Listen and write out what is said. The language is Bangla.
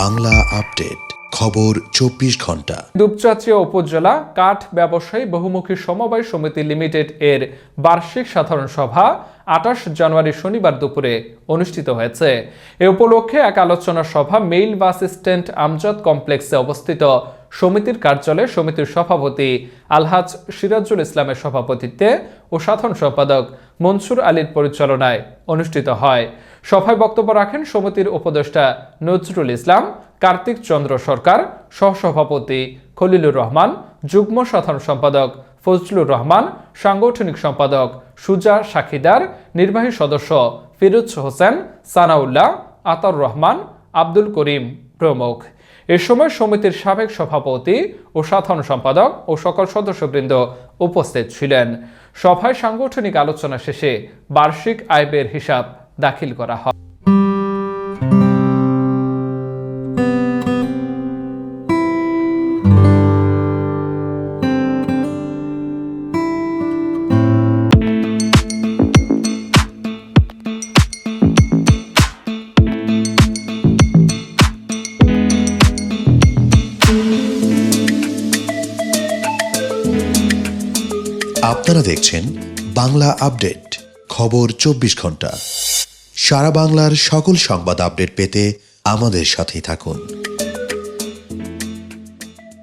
বাংলা আপডেট, খবর চব্বিশ ঘণ্টা। দুপচাচিয়া উপজেলা কাঠ ব্যবসায়ী বহুমুখী সমবায় সমিতি লিমিটেড এর বার্ষিক সাধারণ সভা আঠাশ জানুয়ারি শনিবার দুপুরে অনুষ্ঠিত হয়েছে। এ উপলক্ষে এক আলোচনা সভা মেইল বাস স্ট্যান্ড আমজাদ কমপ্লেক্সে অবস্থিত সমিতির কার্যালয়ে সমিতির সভাপতি আলহাজ সিরাজুল ইসলামের সভাপতিত্বে ও সাধারণ সম্পাদক মনসুর আলীর পরিচালনায় অনুষ্ঠিত হয়। সভায় বক্তব্য রাখেন সমিতির উপদেষ্টা নজরুল ইসলাম, কার্তিক চন্দ্র সরকার, সহসভাপতি খলিলুর রহমান, যুগ্ম সাধারণ সম্পাদক ফজলুর রহমান, সাংগঠনিক সম্পাদক সুজা সাক্ষীদার নির্বাহী সদস্য ফিরোজ হোসেন, সানাউল্লাহ আতর রহমান, আব্দুল করিম প্রমুখ। এ সময় সমিতির সাবেক সভাপতি ও সাধারণ সম্পাদক ও সকল সদস্যবৃন্দ উপস্থিত ছিলেন। সভায় সাংগঠনিক আলোচনা শেষে বার্ষিক আয় হিসাব দাখিল করা হয়। আপনারা দেখছেন বাংলা আপডেট খবর চব্বিশ ঘণ্টা। সারা বাংলার সকল সংবাদ আপডেট পেতে আমাদের সাথেই থাকুন।